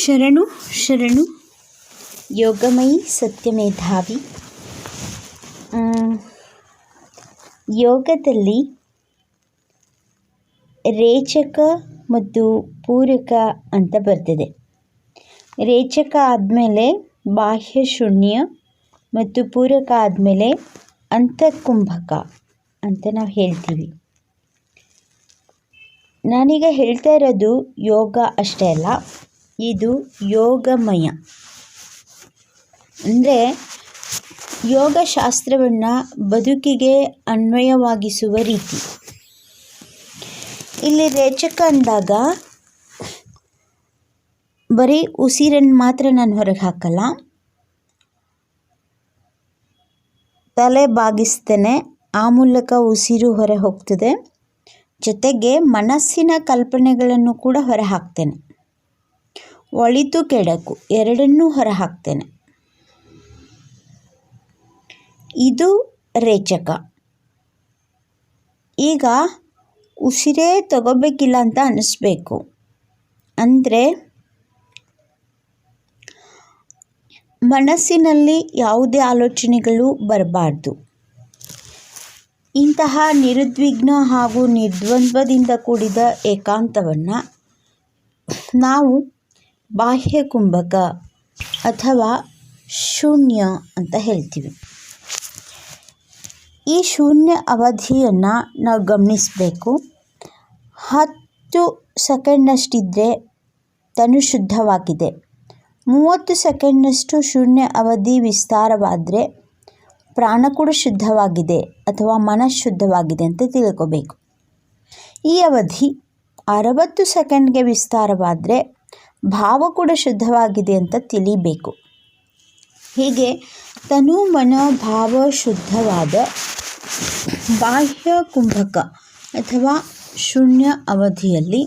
ಶರಣು ಶರಣು. ಯೋಗಮಯಿ ಸತ್ಯಮೇಧಾವಿ. ಯೋಗದಲ್ಲಿ ರೇಚಕ ಮತ್ತು ಪೂರಕ ಅಂತ ಬರ್ತದೆ. ರೇಚಕ ಆದಮೇಲೆ ಬಾಹ್ಯ ಶೂನ್ಯ ಮತ್ತು ಪೂರಕ ಆದಮೇಲೆ ಅಂತರ್ಕುಂಭಕ ಅಂತ ನಾವು ಹೇಳ್ತೀವಿ. ನಾನೀಗ ಹೇಳ್ತಾ ಇರೋದು ಯೋಗ ಅಷ್ಟೇ ಅಲ್ಲ. ಇದು ಯೋಗಮಯ. ಅಂದರೆ ಯೋಗಶಾಸ್ತ್ರವನ್ನು ಬದುಕಿಗೆ ಅನ್ವಯವಾಗಿಸುವ ರೀತಿ. ಇಲ್ಲಿ ರೇಚಕ ಅಂದಾಗ ಬರೀ ಉಸಿರನ್ನು ಮಾತ್ರ ನಾನು ಹೊರಗೆ ಹಾಕಲ್ಲ. ತಲೆ ಬಾಗಿಸ್ತೇನೆ, ಆ ಮೂಲಕ ಉಸಿರು ಹೊರ ಹೋಗ್ತದೆ ಜೊತೆಗೆ ಮನಸ್ಸಿನ ಕಲ್ಪನೆಗಳನ್ನು ಕೂಡ ಹೊರ ಹಾಕ್ತೇನೆ ಒಳಿತು ಕೆಡಕು, ಎರಡನ್ನೂ ಹೊರ ಹಾಕ್ತೇನೆ ಇದು ರೇಚಕ. ಈಗ ಉಸಿರೇ ತಗೋಬೇಕಿಲ್ಲ ಅಂತ ಅನ್ನಿಸ್ಬೇಕು ಅಂದರೆ ಮನಸ್ಸಿನಲ್ಲಿ ಯಾವುದೇ ಆಲೋಚನೆಗಳು ಬರಬಾರ್ದು. ಇಂತಹ ನಿರುದ್ವಿಗ್ನ ಹಾಗೂ ನಿರ್ದ್ವಂದ್ವದಿಂದ ಕೂಡಿದ ಏಕಾಂತವನ್ನು ನಾವು ಬಾಹ್ಯ ಕುಂಭಕ ಅಥವಾ ಶೂನ್ಯ ಅಂತ ಹೇಳ್ತೀವಿ. ಈ ಶೂನ್ಯ ಅವಧಿಯನ್ನು ನಾವು ಗಮನಿಸಬೇಕು. ಹತ್ತು ಸೆಕೆಂಡ್ನಷ್ಟಿದ್ದರೆ ತನು ಶುದ್ಧವಾಗಿದೆ. ಮೂವತ್ತು ಸೆಕೆಂಡ್ನಷ್ಟು ಶೂನ್ಯ ಅವಧಿ ವಿಸ್ತಾರವಾದರೆ ಪ್ರಾಣ ಕೂಡ ಶುದ್ಧವಾಗಿದೆ ಅಥವಾ ಮನ ಶುದ್ಧವಾಗಿದೆ ಅಂತ ತಿಳ್ಕೋಬೇಕು. ಈ ಅವಧಿ ಅರವತ್ತು ಸೆಕೆಂಡ್ಗೆ ವಿಸ್ತಾರವಾದರೆ ಭಾವ ಕೂಡ ಶುದ್ಧವಾಗಿದೆ ಅಂತ ತಿಳಿಬೇಕು. ಹೀಗೆ ತನು ಮನ ಭಾವ ಶುದ್ಧವಾದ ಬಾಹ್ಯ ಕುಂಭಕ ಅಥವಾ ಶೂನ್ಯ ಅವಧಿಯಲ್ಲಿ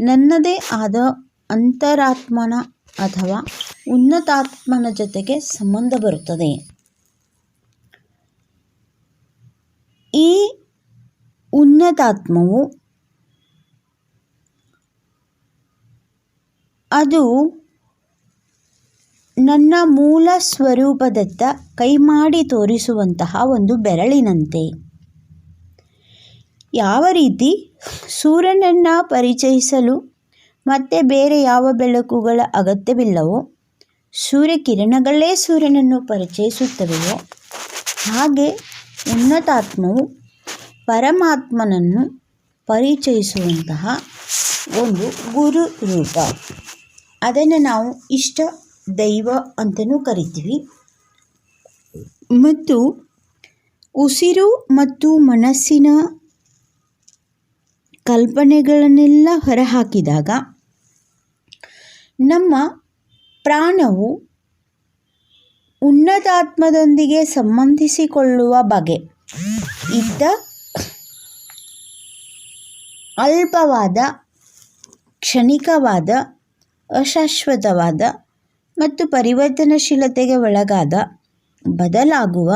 ನನ್ನದೇ ಆದ ಅಂತರಾತ್ಮನ ಅಥವಾ ಉನ್ನತಾತ್ಮನ ಜೊತೆಗೆ ಸಂಬಂಧ ಬರುತ್ತದೆ. ಈ ಉನ್ನತಾತ್ಮವು ಅದು ನನ್ನ ಮೂಲ ಸ್ವರೂಪದತ್ತ ಕೈಮಾಡಿ ತೋರಿಸುವಂತಹ ಒಂದು ಬೆರಳಿನಂತೆ. ಯಾವ ರೀತಿ? ಸೂರ್ಯನನ್ನು ಪರಿಚಯಿಸಲು ಮತ್ತೆ ಬೇರೆ ಯಾವ ಬೆಳಕುಗಳ ಅಗತ್ಯವಿಲ್ಲವೋ, ಸೂರ್ಯಕಿರಣಗಳೇ ಸೂರ್ಯನನ್ನು ಪರಿಚಯಿಸುತ್ತವೆಯೋ, ಹಾಗೆ ಉನ್ನತಾತ್ಮವು ಪರಮಾತ್ಮನನ್ನು ಪರಿಚಯಿಸುವಂತಹ ಒಂದು ಗುರು ರೂಪ ಅದನ್ನು ನಾವು ಇಷ್ಟ ದೈವ ಅಂತಲೂ ಕರಿತೀವಿ. ಮತ್ತು ಉಸಿರು ಮತ್ತು ಮನಸ್ಸಿನ ಕಲ್ಪನೆಗಳನ್ನೆಲ್ಲ ಹೊರಹಾಕಿದಾಗ ನಮ್ಮ ಪ್ರಾಣವು ಉನ್ನತಾತ್ಮದೊಂದಿಗೆ ಸಂಬಂಧಿಸಿಕೊಳ್ಳುವ ಬಗೆ ಇದ್ದ ಅಲ್ಪವಾದ ಕ್ಷಣಿಕವಾದ ಅಶಾಶ್ವತವಾದ ಮತ್ತು ಪರಿವರ್ತನಶೀಲತೆಗೆ ಒಳಗಾದ ಬದಲಾಗುವ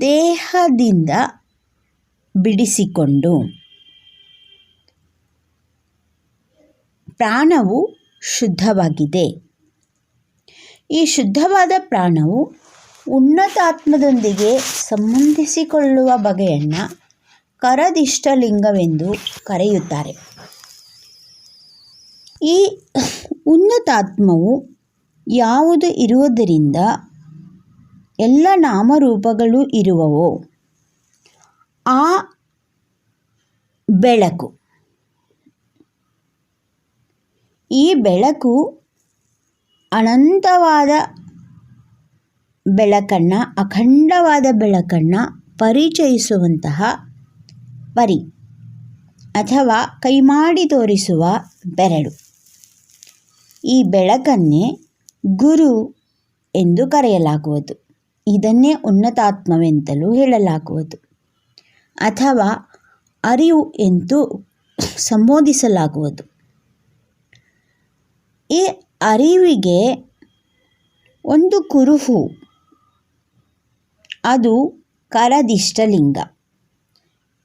ದೇಹದಿಂದ ಬಿಡಿಸಿಕೊಂಡು ಪ್ರಾಣವು ಶುದ್ಧವಾಗಿದೆ. ಈ ಶುದ್ಧವಾದ ಪ್ರಾಣವು ಉನ್ನತಾತ್ಮದೊಂದಿಗೆ ಸಂಬಂಧಿಸಿಕೊಳ್ಳುವ ಬಗೆಯನ್ನು ಕರದಿಷ್ಟಲಿಂಗವೆಂದು ಕರೆಯುತ್ತಾರೆ. ಈ ಉನ್ನತಾತ್ಮವು ಯಾವುದು ಇರುವುದರಿಂದ ಎಲ್ಲ ನಾಮರೂಪಗಳು ಇರುವವೋ. ಆ ಬೆಳಕು. ಈ ಬೆಳಕು ಅನಂತವಾದ ಬೆಳಕನ್ನು, ಅಖಂಡವಾದ ಬೆಳಕನ್ನು ಪರಿಚಯಿಸುವಂತಹ ಪರಿ ಅಥವಾ ಕೈಮಾಡಿ ತೋರಿಸುವ ಬೆರಳು. ಈ ಬೆಳಕನ್ನೇ ಗುರು ಎಂದು ಕರೆಯಲಾಗುವುದು. ಇದನ್ನೇ ಉನ್ನತಾತ್ಮವೆಂತಲೂ ಹೇಳಲಾಗುವುದು. ಅಥವಾ ಅರಿವು ಎಂದು ಸಂಬೋಧಿಸಲಾಗುವುದು. ಈ ಅರಿವಿಗೆ ಒಂದು ಕುರುಹು. ಅದು ಕರದಿಷ್ಟಲಿಂಗ.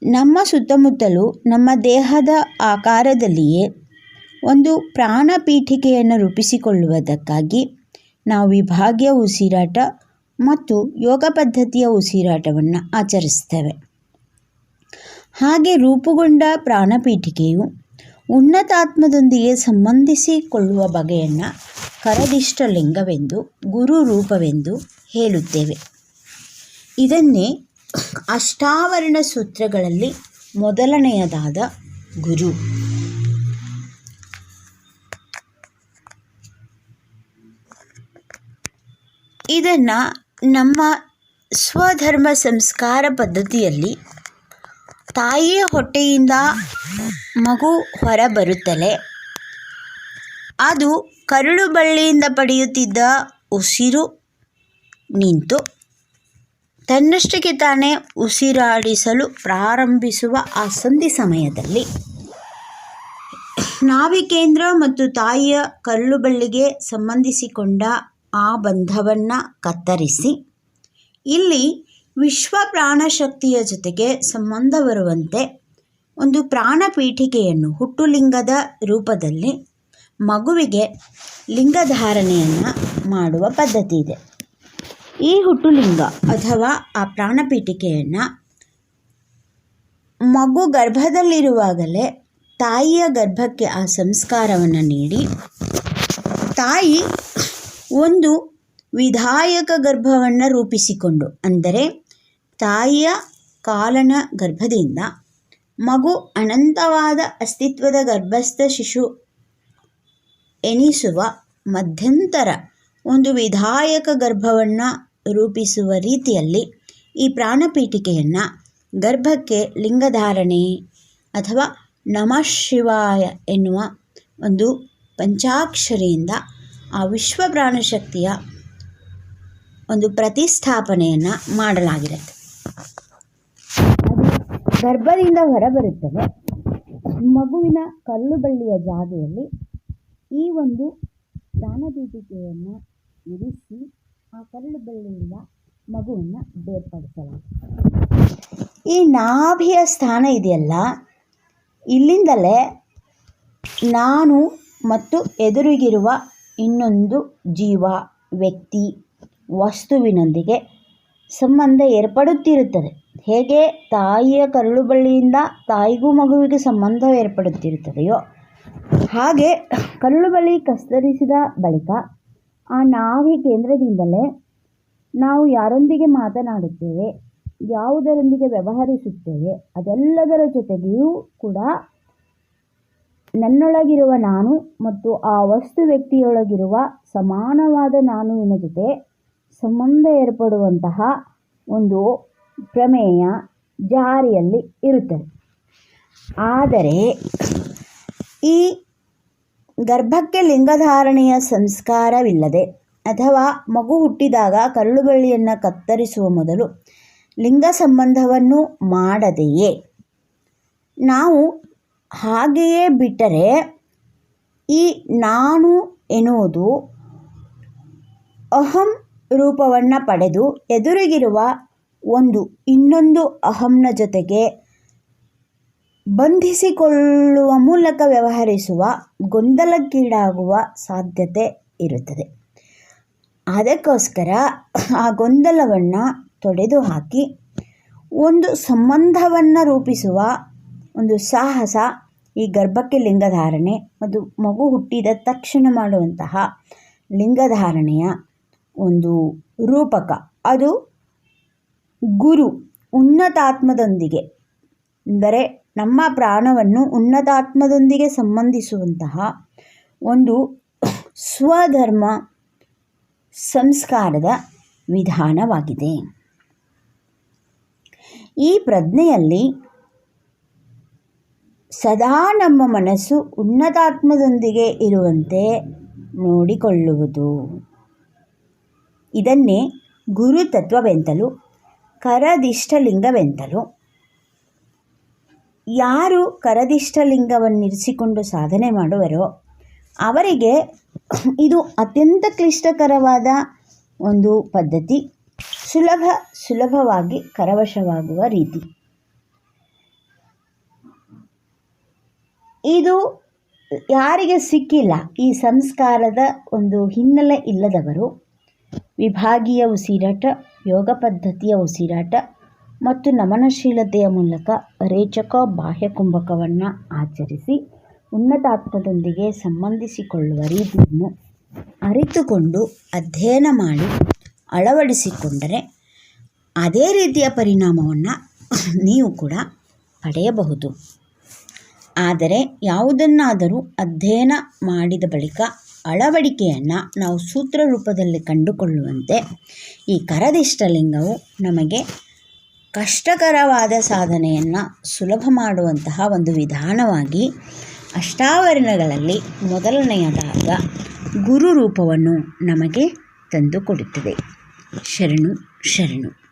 ನಮ್ಮ ಸುತ್ತಮುತ್ತಲೂ ನಮ್ಮ ದೇಹದ ಆಕಾರದಲ್ಲಿಯೇ ಒಂದು ಪ್ರಾಣಪೀಠಿಕೆಯನ್ನು ರೂಪಿಸಿಕೊಳ್ಳುವುದಕ್ಕಾಗಿ ನಾವು ವಿಭಾಗೀಯ ಉಸಿರಾಟ ಮತ್ತು ಯೋಗ ಪದ್ಧತಿಯ ಉಸಿರಾಟವನ್ನು ಆಚರಿಸ್ತೇವೆ ಹಾಗೆ ರೂಪುಗೊಂಡ ಪ್ರಾಣಪೀಠಿಕೆಯು ಉನ್ನತಾತ್ಮದೊಂದಿಗೆ ಸಂಬಂಧಿಸಿಕೊಳ್ಳುವ ಬಗೆಯನ್ನು ಕರದಿಷ್ಟ ಲಿಂಗವೆಂದು, ಗುರು ರೂಪವೆಂದು ಹೇಳುತ್ತೇವೆ. ಇದನ್ನೇ ಅಷ್ಟಾವರಣ ಸೂತ್ರಗಳಲ್ಲಿ ಮೊದಲನೆಯದಾದ ಗುರು. ಇದನ್ನು ನಮ್ಮ ಸ್ವಧರ್ಮ ಸಂಸ್ಕಾರ ಪದ್ಧತಿಯಲ್ಲಿ ತಾಯಿಯ ಹೊಟ್ಟೆಯಿಂದ ಮಗು ಹೊರ ಬರುತ್ತಲೇ, ಅದು ಕರುಳು ಬಳ್ಳಿಯಿಂದ ಪಡೆಯುತ್ತಿದ್ದ ಉಸಿರು ನಿಂತು ತನ್ನಷ್ಟಕ್ಕೆ ತಾನೇ ಉಸಿರಾಡಿಸಲು ಪ್ರಾರಂಭಿಸುವ ಆ ಸಂಧಿ ಸಮಯದಲ್ಲಿ ನಾಭಿಕೇಂದ್ರ ಮತ್ತು ತಾಯಿಯ ಕರುಳು ಬಳ್ಳಿಗೆ ಸಂಬಂಧಿಸಿಕೊಂಡ ಆ ಬಂಧವನ್ನು ಕತ್ತರಿಸಿ. ಇಲ್ಲಿ ವಿಶ್ವ ಪ್ರಾಣಶಕ್ತಿಯ ಜೊತೆಗೆ ಸಂಬಂಧ ಬರುವಂತೆ ಒಂದು ಪ್ರಾಣಪೀಠಿಕೆಯನ್ನು ಹುಟ್ಟುಲಿಂಗದ ರೂಪದಲ್ಲಿ ಮಗುವಿಗೆ ಲಿಂಗಧಾರಣೆಯನ್ನು ಮಾಡುವ ಪದ್ಧತಿ ಇದೆ. ಈ ಹುಟ್ಟುಲಿಂಗ ಅಥವಾ ಆ ಪ್ರಾಣಪೀಠಿಕೆಯನ್ನು ಮಗು ಗರ್ಭದಲ್ಲಿರುವಾಗಲೇ ತಾಯಿಯ ಗರ್ಭಕ್ಕೆ ಆ ಸಂಸ್ಕಾರವನ್ನು ನೀಡಿ, ತಾಯಿ ಒಂದು ವಿಧಾಯಕ ಗರ್ಭವನ್ನು ರೂಪಿಸಿಕೊಂಡು, ಅಂದರೆ ತಾಯಿಯ ಕಾಲನ ಗರ್ಭದಿಂದ ಮಗು ಅನಂತವಾದ ಅಸ್ತಿತ್ವದ ಗರ್ಭಸ್ಥ ಶಿಶು ಎನಿಸುವ ಮಧ್ಯಂತರ ಒಂದು ವಿಧಾಯಕ ಗರ್ಭವನ್ನು ರೂಪಿಸುವ ರೀತಿಯಲ್ಲಿ ಈ ಪ್ರಾಣಪೀಠಿಕೆಯನ್ನು ಗರ್ಭಕ್ಕೆ ಲಿಂಗಧಾರಣೆ ಅಥವಾ ನಮಃ ಶಿವಾಯ ಎನ್ನುವ ಒಂದು ಪಂಚಾಕ್ಷರಿಯಿಂದ ಆ ವಿಶ್ವ ಪ್ರಾಣಶಕ್ತಿಯ ಒಂದು ಪ್ರತಿಷ್ಠಾಪನೆಯನ್ನು ಮಾಡಲಾಗಿರುತ್ತೆ. ಗರ್ಭದಿಂದ ಹೊರಬರುತ್ತದೆ. ಮಗುವಿನ ಕಲ್ಲು ಬಳ್ಳಿಯ ಜಾಗೆಯಲ್ಲಿ ಈ ಒಂದು ಪ್ರಾಣದೀಪಿಕೆಯನ್ನು ಇರಿಸಿ ಆ ಕಲ್ಲು ಬಳ್ಳಿಯಿಂದ ಮಗುವನ್ನು ಬೇರ್ಪಡಿಸಲಾಗುತ್ತೆ ಈ ನಾಭಿಯ ಸ್ಥಾನ ಇದೆಯಲ್ಲ, ಇಲ್ಲಿಂದಲೇ ನಾನು ಮತ್ತು ಎದುರಿಗಿರುವ ಇನ್ನೊಂದು ಜೀವ, ವ್ಯಕ್ತಿ, ವಸ್ತುವಿನೊಂದಿಗೆ ಸಂಬಂಧ ಏರ್ಪಡುತ್ತಿರುತ್ತದೆ. ಹೇಗೆ ತಾಯಿಯ ಕರುಳು ಬಳ್ಳಿಯಿಂದ ತಾಯಿಗೂ ಮಗುವಿಗೆ ಸಂಬಂಧ ಏರ್ಪಡುತ್ತಿರುತ್ತದೆಯೋ, ಹಾಗೆ ಕರುಳು ಬಳ್ಳಿ ಕತ್ತರಿಸಿದ ಬಳಿಕ ಆ ನಾಭಿ ಕೇಂದ್ರದಿಂದಲೇ ನಾವು ಯಾರೊಂದಿಗೆ ಮಾತನಾಡುತ್ತೇವೆ, ಯಾವುದರೊಂದಿಗೆ ವ್ಯವಹರಿಸುತ್ತೇವೆ, ಅದೆಲ್ಲದರ ಜೊತೆಗೆಯೂ ಕೂಡ ನನ್ನೊಳಗಿರುವ ನಾನು ಮತ್ತು ಆ ವಸ್ತು ವ್ಯಕ್ತಿಯೊಳಗಿರುವ ಸಮಾನವಾದ ನಾನುವಿನ ಜೊತೆ ಸಂಬಂಧ ಏರ್ಪಡುವಂತಹ ಒಂದು ಪ್ರಮೇಯ ಜಾರಿಯಲ್ಲಿ ಇರುತ್ತದೆ. ಆದರೆ ಈ ಗರ್ಭಕ್ಕೆ ಲಿಂಗಧಾರಣೆಯ ಸಂಸ್ಕಾರವಿಲ್ಲದೆ ಅಥವಾ ಮಗು ಹುಟ್ಟಿದಾಗ ಕರುಳುಬಳ್ಳಿಯನ್ನು ಕತ್ತರಿಸುವ ಮೊದಲು ಲಿಂಗ ಸಂಬಂಧವನ್ನು ಮಾಡದೆಯೇ? ನಾವು ಹಾಗೆಯೇ ಬಿಟ್ಟರೆ ಈ ನಾನು ಎನ್ನುವುದು ಅಹಂ ರೂಪವನ್ನು ಪಡೆದು ಎದುರಿಗಿರುವ ಒಂದು ಇನ್ನೊಂದು ಅಹಂನ ಜೊತೆಗೆ ಬಂಧಿಸಿಕೊಳ್ಳುವ ಮೂಲಕ ವ್ಯವಹರಿಸುವ ಗೊಂದಲಕ್ಕೀಡಾಗುವ ಸಾಧ್ಯತೆ ಇರುತ್ತದೆ. ಅದಕ್ಕೋಸ್ಕರ ಆ ಗೊಂದಲವನ್ನು ತೊಡೆದು ಹಾಕಿ ಒಂದು ಸಂಬಂಧವನ್ನು ರೂಪಿಸುವ ಒಂದು ಸಾಹಸ ಈ ಗರ್ಭಕ್ಕೆ ಲಿಂಗಧಾರಣೆ ಮತ್ತು ಮಗು ಹುಟ್ಟಿದ ತಕ್ಷಣ ಮಾಡುವಂತಹ ಲಿಂಗಧಾರಣೆಯ ಒಂದು ರೂಪಕ. ಅದು ಗುರು ಉನ್ನತಾತ್ಮದೊಂದಿಗೆ, ಅಂದರೆ ನಮ್ಮ ಪ್ರಾಣವನ್ನು ಉನ್ನತಾತ್ಮದೊಂದಿಗೆ ಸಂಬಂಧಿಸುವಂತಹ ಒಂದು ಸ್ವಧರ್ಮ ಸಂಸ್ಕಾರದ ವಿಧಾನವಾಗಿದೆ. ಈ ಪ್ರಜ್ಞೆಯಲ್ಲಿ ಸದಾ ನಮ್ಮ ಮನಸ್ಸು ಉನ್ನತಾತ್ಮದೊಂದಿಗೆ ಇರುವಂತೆ ನೋಡಿಕೊಳ್ಳುವುದು. ಇದನ್ನೇ ಗುರುತತ್ವವೆಂತಲೂ, ಕರದಿಷ್ಟಲಿಂಗವೆಂತಲೂ, ಯಾರು ಕರದಿಷ್ಟಲಿಂಗವನ್ನಿರಿಸಿಕೊಂಡು ಸಾಧನೆ ಮಾಡುವರೋ, ಅವರಿಗೆ ಇದು ಅತ್ಯಂತ ಕ್ಲಿಷ್ಟಕರವಾದ ಒಂದು ಪದ್ಧತಿ, ಸುಲಭ ಸುಲಭವಾಗಿ ಕರವಶವಾಗುವ ರೀತಿ. ಇದು ಯಾರಿಗೆ ಸಿಕ್ಕಿಲ್ಲ, ಈ ಸಂಸ್ಕಾರದ ಒಂದು ಹಿನ್ನೆಲೆ ಇಲ್ಲದವರು, ವಿಭಾಗೀಯ ಉಸಿರಾಟ, ಯೋಗ ಪದ್ಧತಿಯ ಉಸಿರಾಟ ಮತ್ತು ನಮನಶೀಲತೆಯ ಮೂಲಕ ರೇಚಕ ಬಾಹ್ಯ ಕುಂಭಕವನ್ನು ಆಚರಿಸಿ ಉನ್ನತಾತ್ಮದೊಂದಿಗೆ ಸಂಬಂಧಿಸಿಕೊಳ್ಳುವ ರೀತಿಯನ್ನು ಅರಿತುಕೊಂಡು ಅಧ್ಯಯನ ಮಾಡಿ ಅಳವಡಿಸಿಕೊಂಡರೆ ಅದೇ ರೀತಿಯ ಪರಿಣಾಮವನ್ನು ನೀವು ಕೂಡ ಪಡೆಯಬಹುದು. ಆದರೆ ಯಾವುದನ್ನಾದರೂ ಅಧ್ಯಯನ ಮಾಡಿದ ಬಳಿಕ ಅಳವಡಿಕೆಯನ್ನು ನಾವು ಸೂತ್ರ ರೂಪದಲ್ಲಿ ಕಂಡುಕೊಳ್ಳುವಂತೆ ಈ ಕರದಿಷ್ಟಲಿಂಗವು ನಮಗೆ ಕಷ್ಟಕರವಾದ ಸಾಧನೆಯನ್ನು ಸುಲಭ ಮಾಡುವಂತಹ ಒಂದು ವಿಧಾನವಾಗಿ ಅಷ್ಟಾವರಣಗಳಲ್ಲಿ ಮೊದಲನೆಯದಾದ ಗುರು ರೂಪವನ್ನು ನಮಗೆ ತಂದುಕೊಡುತ್ತದೆ. ಶರಣು ಶರಣು.